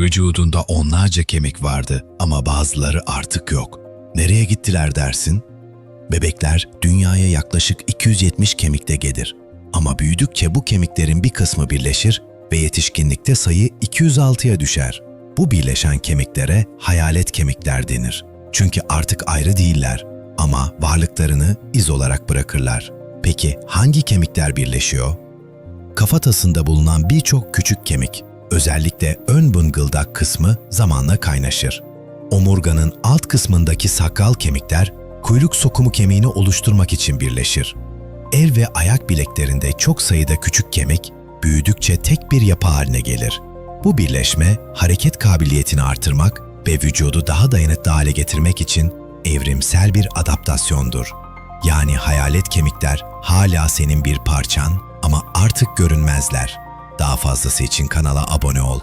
Vücudunda onlarca kemik vardı ama bazıları artık yok. Nereye gittiler dersin? Bebekler dünyaya yaklaşık 270 kemikte gelir. Ama büyüdükçe bu kemiklerin bir kısmı birleşir ve yetişkinlikte sayı 206'ya düşer. Bu birleşen kemiklere hayalet kemikler denir. Çünkü artık ayrı değiller ama varlıklarını iz olarak bırakırlar. Peki hangi kemikler birleşiyor? Kafatasında bulunan birçok küçük kemik, özellikle ön bıngıldak kısmı zamanla kaynaşır. Omurganın alt kısmındaki sakal kemikler kuyruk sokumu kemiğini oluşturmak için birleşir. El ve ayak bileklerinde çok sayıda küçük kemik büyüdükçe tek bir yapı haline gelir. Bu birleşme hareket kabiliyetini artırmak ve vücudu daha dayanıklı hale getirmek için evrimsel bir adaptasyondur. Yani hayalet kemikler hala senin bir parçan ama artık görünmezler. Daha fazlası için kanala abone ol